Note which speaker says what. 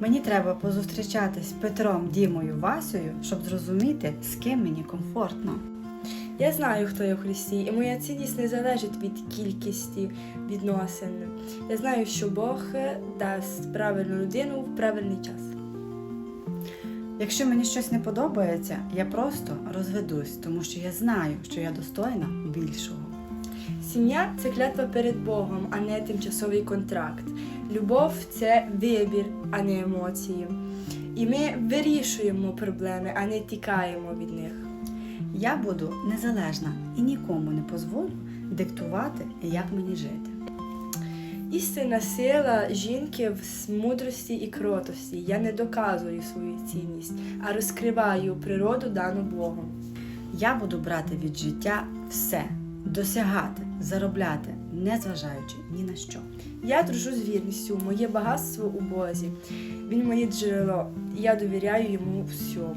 Speaker 1: Мені треба позустрічатись з Петром, Дімою, Васею, щоб зрозуміти, з ким мені комфортно.
Speaker 2: Я знаю, хто я в Христі, і моя цінність не залежить від кількості відносин. Я знаю, що Бог дасть правильну людину в правильний час.
Speaker 1: Якщо мені щось не подобається, я просто розведусь, тому що я знаю, що я достойна більшого.
Speaker 2: Сім'я це клятва перед Богом, а не тимчасовий контракт. Любов це вибір, а не емоції. І ми вирішуємо проблеми, а не тікаємо від них.
Speaker 1: Я буду незалежна і нікому не дозволю диктувати, як мені жити.
Speaker 2: Істинна сила жінки в мудрості і кротості. Я не доказую свою цінність, а розкриваю природу дану Богом.
Speaker 1: Я буду брати від життя все, досягати, заробляти, не зважаючи ні на що.
Speaker 2: Я дружу з вірністю, моє багатство у Бозі. Він моє джерело, я довіряю йому всьому.